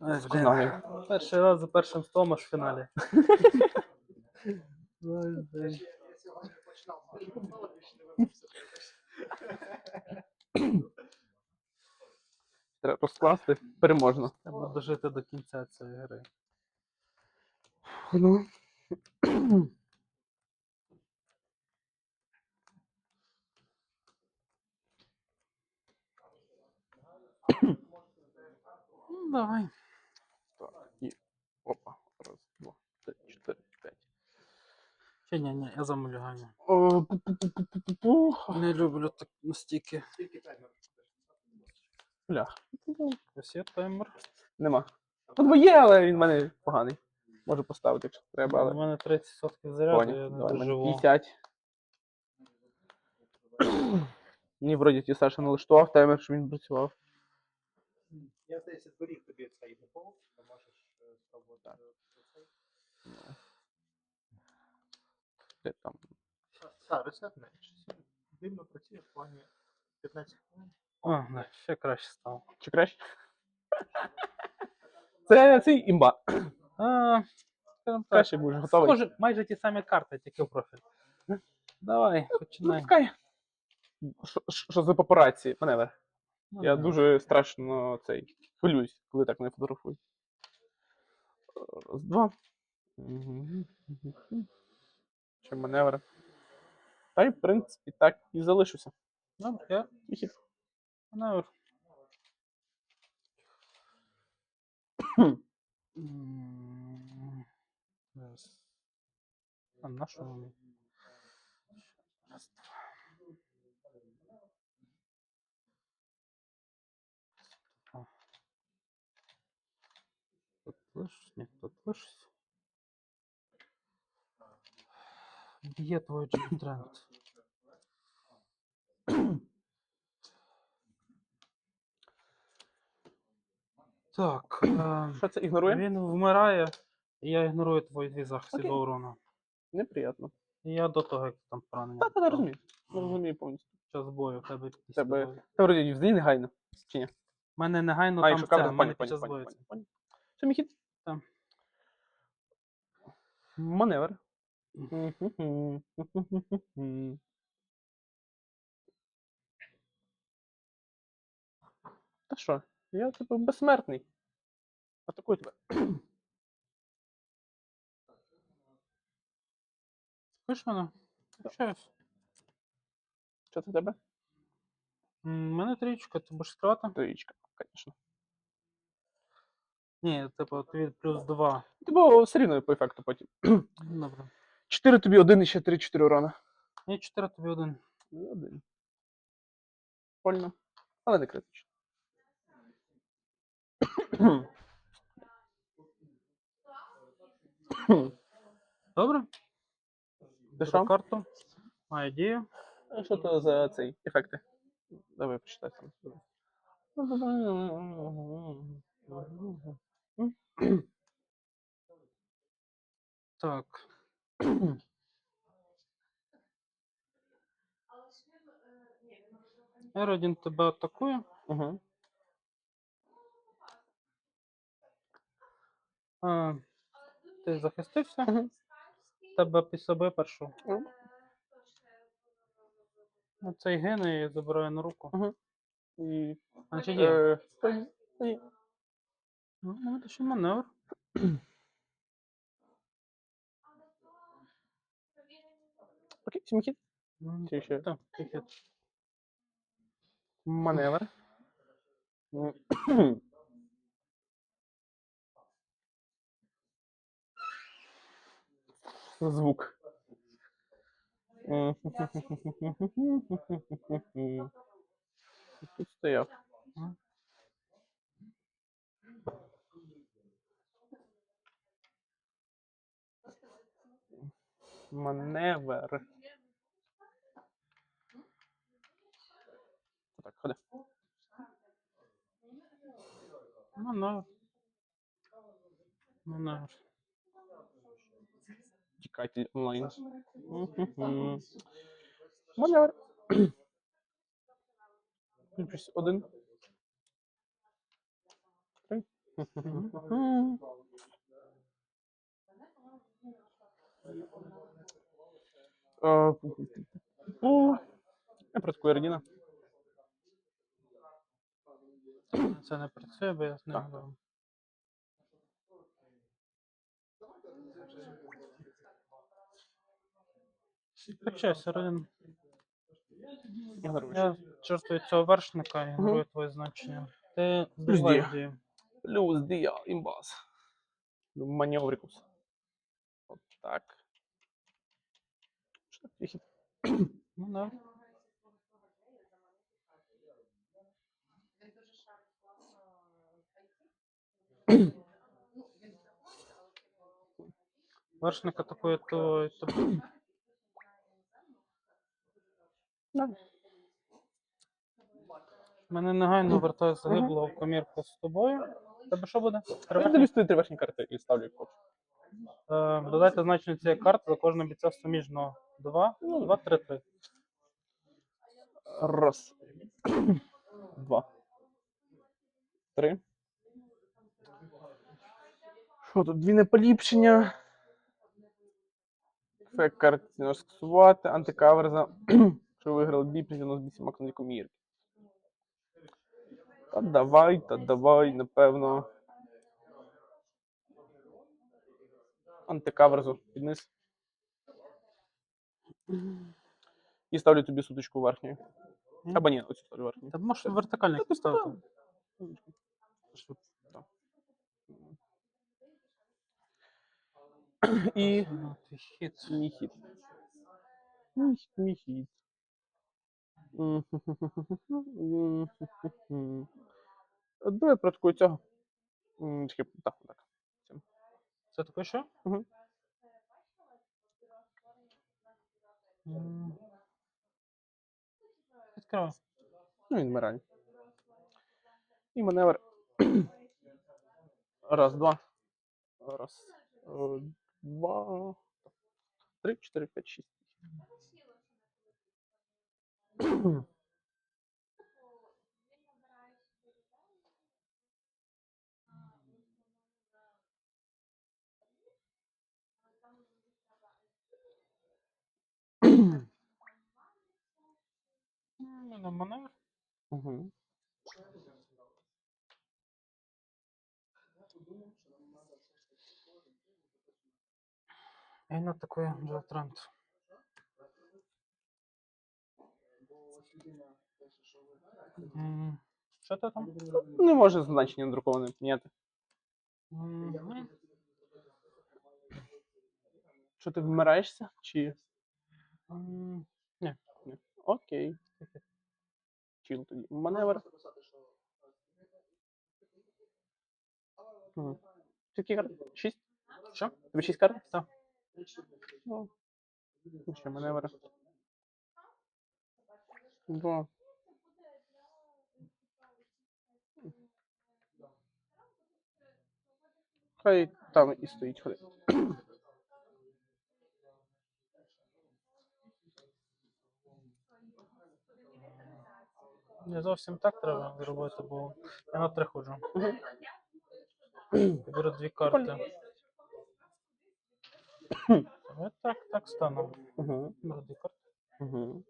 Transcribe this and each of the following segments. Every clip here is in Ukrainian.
Ой, З блін. Кознагою. Перший раз за першим столом аж в фіналі. Треба розкласти переможно. Треба дожити до кінця цієї гри. Ну. Ну, давай. Так, і. Опа. Раз, два, три, чотири, п'ять. Чи ні, ні, я пу-пу-пу-пу-пу-пу. Не люблю так настільки. Бля, Ось є таймер. нема. От бо є, але він в мене поганий. Можу поставити, якщо треба, У мене 30% заряду, я Поняв. не Давай, мене доживу. 50. Мені вроді ті Саша налаштував таймер, що він працював. Я здається, зберіг тобі цей ти можеш е, спробувати цей. Там? Так, рецепт менше. Дивно працює в плані 15 хвилин. О, ще краще стало. Чи краще? Це цей імба. А, скажімо так, Краще будеш готовий. схоже, майже ті самі карти, тільки в профіль. Давай, Ну, починай. пускай. Що- за папараці, маневр? Ну, Я да. дуже страшно цей хвилююсь, коли так мене фотографують. Раз, два. Мгм. Ще маневр. Та й, в принципі, так і залишуся. Добре, я Вихід. маневр. Зараз. А на що вони? Раз, два. Тут лишись, ні, тут лишись. Б'є твой тренд. Так. Що це ігнорує? Він вмирає, і я ігнорую твої дві захисти Окей. до урону. Неприємно. І я до того, як ти там поранення. Та, та, отримав. розумію. Розумію повністю. Час бою, в тебе після Тебе- бою. Та вроді взагалі негайно. Чи ні? У мене негайно а, там якщо це, в мене під час бою. це. Що мій хід? Там. Маневр. Та що? Я типу безсмертний. Атакую тебе. Пиш мене? Щось. Що це тебе? У мене трічка, ти будеш скривати? Троєчка, звісно. Ні, типу, тобі плюс 2. Типу, все рівно по ефекту потім. Добре. 4 тобі, 1 і ще 3-4 урона. І 4 тобі один. І один. Польно. Але не критично. Добре? Ти карту. Маю дію. А Що то за цей ефекти? Давай почитай сам. Так. Еродін тебе атакує. Угу. А, ти захистився. Мгм. Тебе під собою першу. Мгм. Оцей гине і забираю на руку. І. Значить є. Е. Ну, ну, це ще маневр. Окей, сім хід. Чи ще? Так, тихо. Маневр. Звук. Тут стояв. Маневр. так, ходи. Манар. Ну, Манар. Ну, Тікайте онлайн. Манар. Плюс один. Три. Е, о, я про Сквердіна. Це не працює, бо я з ним грав. Почайся, Родин. Я чувствую цього вершника і ігнорую твоє значення. Ти здобуваєш дія. дію. Плюс дія імбас. Маневрикус. От так. Що так тихо? Ну да. Вершник атакує то, мене негайно вертає загиблого в комірку з тобою. Тебе що буде? Я дивлюсь твої тривашні карти і ставлю їх поруч. Е, Додайте значення цієї карти за кожного бійця суміжно 2, 2, 3, 3. Раз. Два. Три. Тут? Дві неполіпшення. Фек карти скасувати. Антикаверза. Що виграли бій, притягнув з бісіма на комірки. Та давай, та давай, напевно. Антикаверзу підниз. І ставлю тобі суточку верхньою. Або ні, оцю ставлю верхню. Та можеш вертикально поставити. Щоб- так. І хід. мій хід. Мій, хід. Давай про таку цього. Так, так. Це таке що? М. Ну, він вмирає. І маневр. Раз, два. Раз. Два. Три, чотири, п'ять, шість. Мене маневр. Угу. І він атакує Джелтрант. М, Що ти там? Не може значення друковане міняти. Що ти вмираєшся? Чи. м, Окей. Чил тоді. Маневр. Скільки карт? Шість? Що? Тобі шість карт? Так. Ну, ще маневр. Два. Хай там і стоїть ходи. Не зовсім так треба зробити, бо я на три ходжу. Беру дві карти. Давай так, так стану. Угу. Угу.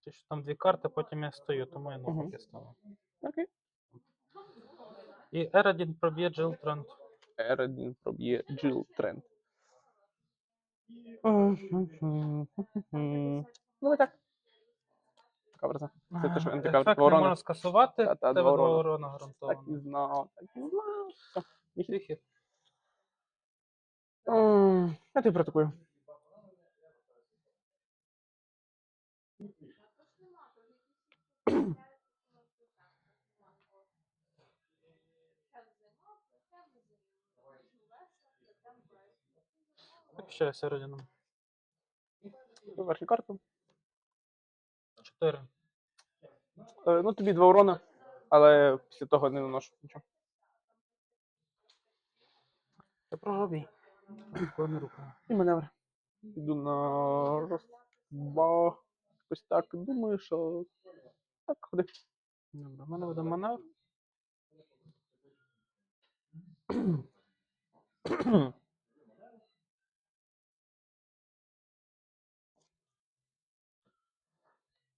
Що там дві карти, потім я стою, тому я навпаки стану. Окей. І R1 проб'є Джилтрант. R1 проб'є Джил Тренд. Ну, і так. Каверза. Це те, що антикарта Ефект не ворона. можна скасувати, тебе урона. урона Так і знав, так і знав. Все, мій Твій хід. хід. М, Я тебе протокую. Захищайся родином. Верхню карту. Чотири. Е, ну, тобі два урона, але після того не наношу нічого. Та правий. Руками рука. І маневр. Іду на раз, два. Ось так думаю, що так ходи. Добре, мене веде маневр.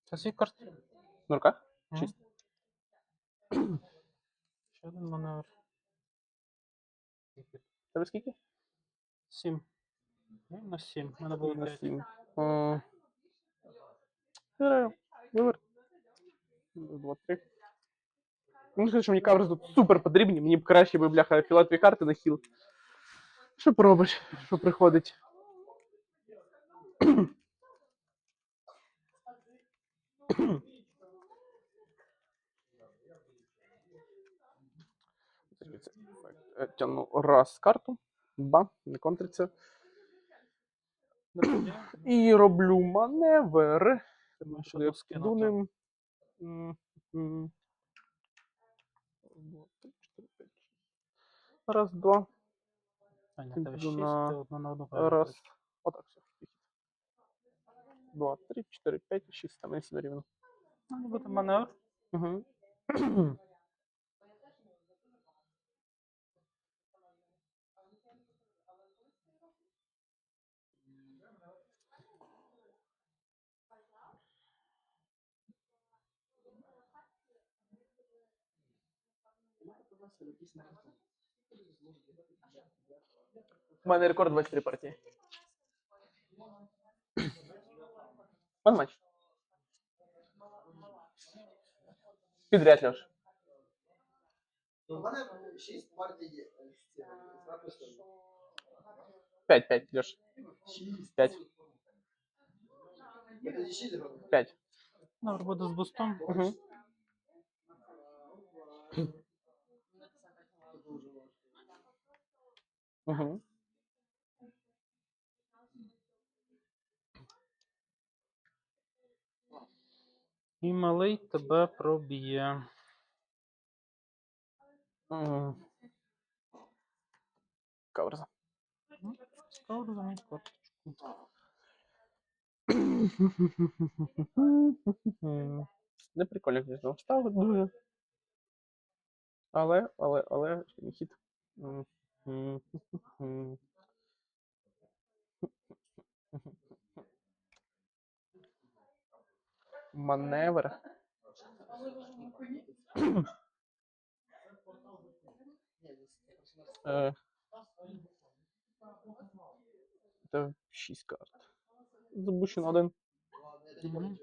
Це свій карт. Нурка? Шість. Ще один маневр. Тебе скільки? Сім. Ну, на сім. У мене було На п'ять. сім. Е, Граю. Два, три. Ну, сказати, що мені каверс тут супер потрібні, мені б краще би, бляха, філатові карти на хіл. Що поробиш, що приходить? Тягну раз карту, ба, не контриться. І роблю маневр. Що Коли я тут скинуто. піду ним. М, м. Два, три, чотири, п'ять, шість. Раз, два, раз. Отак все. Два, три, чотири, п'ять, шість. Там не сім рівно. Ну, буде маневр. Угу. У мене рекорд 23 партії. Вон матч. Підряд, Льош. У мене шість партій є. е, з написом. 5-5, Льош. Шість. П'ять. Я тоді шість зробив. 5. Маневр буде з бустом. Угу. Угу. І малий тебе проб'є. Каверза. Цікаво розуміти карточку. Не прикольно, звісно, вставити дуже. Але, але, але, ще не хід. Маневр. Е, Це 6 карт. Запущено один. Мгм.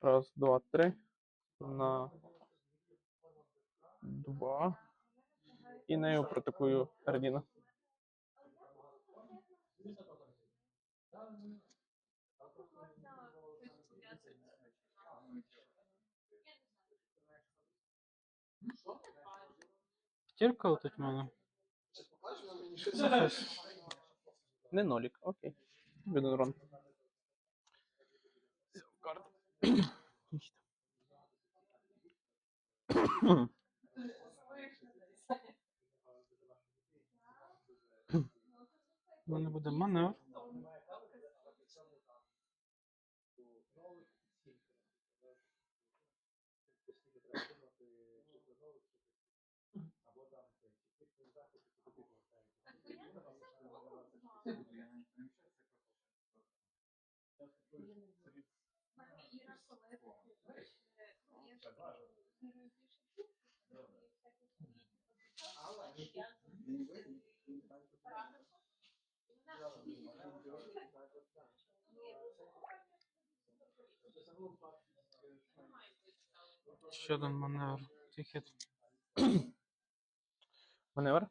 Раз, два, три. На два. І нею протикую Ардіна. П'ятірка летить в мене. Не нолік, окей. Один урон. Все, карта. У мене буде маневр. Ще один маневр. Твій. Маневр.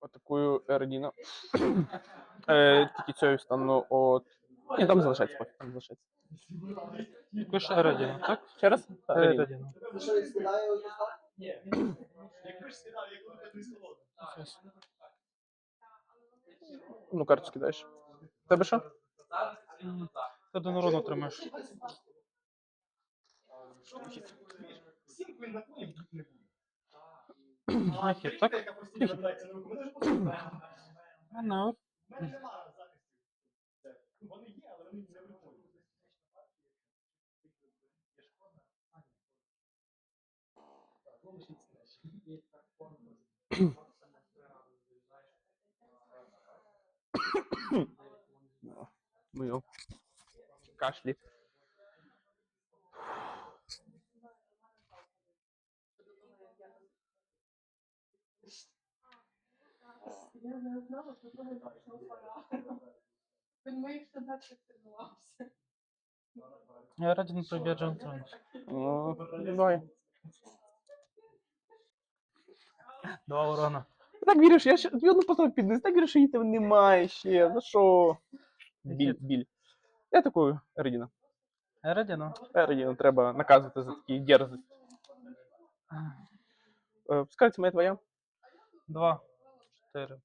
Атакую Ардіна. е, тільки цією стану от. Ні, там залишається, поки, там залишається. Також Ередіна, так? Ще раз? Ардіна. Щас. Ну, карту скидаєш. Тебе що? Ти один урон отримаєш. На хід, так? Маневр. Мою кашлі. Я не знала, що того точно пора. Він моїх далі тренувався. Я раді не Ну, давай. Два урона. Ти Так віриш, я ще тобі одну поставив під низ, так віриш, що її тебе немає ще. За що? Біль, біль. Я такою, Ердіна. Я раді, ну. Ердіна треба наказувати за такі дерзості. Е, Скажіть, моя твоя. Два. Чотири.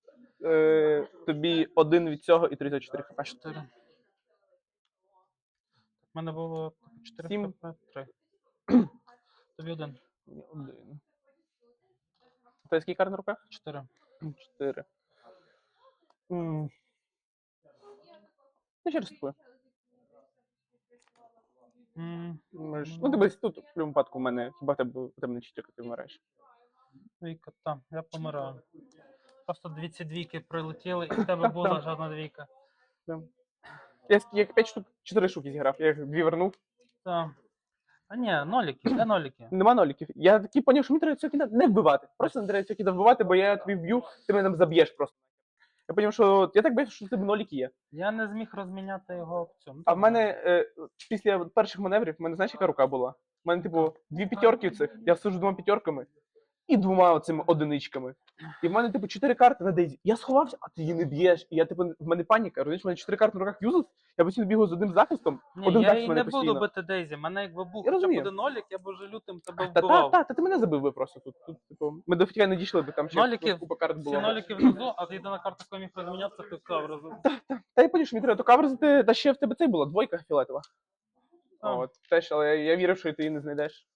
Е, тобі один від цього і 34 хп. Чотири. У мене було чотири Сім. хп, три. Тобі один. Один. У тебе скільки карт на руках? Чотири. Чотири. М. Я через твою. М, Можеш- Ну, дивись, тут в будь-якому випадку в мене хіба тебе, у тебе не чотирка, ти вмираєш. Двійка, там, я помираю. Просто дві ці двійки прилетіли, і в тебе була жодна двійка. Я, я 5 штук, 4 штуки зіграв, я їх дві вернув. Там. А ні, ноліки, де ноліки? Нема ноліків. Я такий поняв, що мені треба цього кіда не вбивати. Просто не треба цього кіда вбивати, бо я тобі вб'ю, ти мене заб'єш просто. Я поняв, що я так боюся, що в тебе ноліки є. Я не зміг розміняти його в цьому. А в мене е, після перших маневрів, в мене знаєш, яка рука була? У мене, типу, дві п'ятерки цих, я сижу двома п'ятерками і двома цими одиничками. І в мене, типу, чотири карти на Дейзі. Я сховався, а ти її не б'єш. І я, типу, в мене паніка. Розумієш, в мене чотири карти на руках юзас, я постійно бігаю з одним захистом. Ні, один я захист в мене не буду бити Дейзі. Мене якби був Я хоча б розумію. один нолік, я б уже лютим тебе Та, та, вбивав. та, та, ти мене забив би просто тут. тут типу, ми до фіга не дійшли, бо там ще Ноліки, купа карт Всі було. ноліки внизу, а єдина карта, яку я міг розміняти, це півка разу. Та я поняв, що мені треба то каверзити, та ще в тебе цей була, двойка фіолетова. А. От, теж, але я, я вірив, що ти її не знайдеш.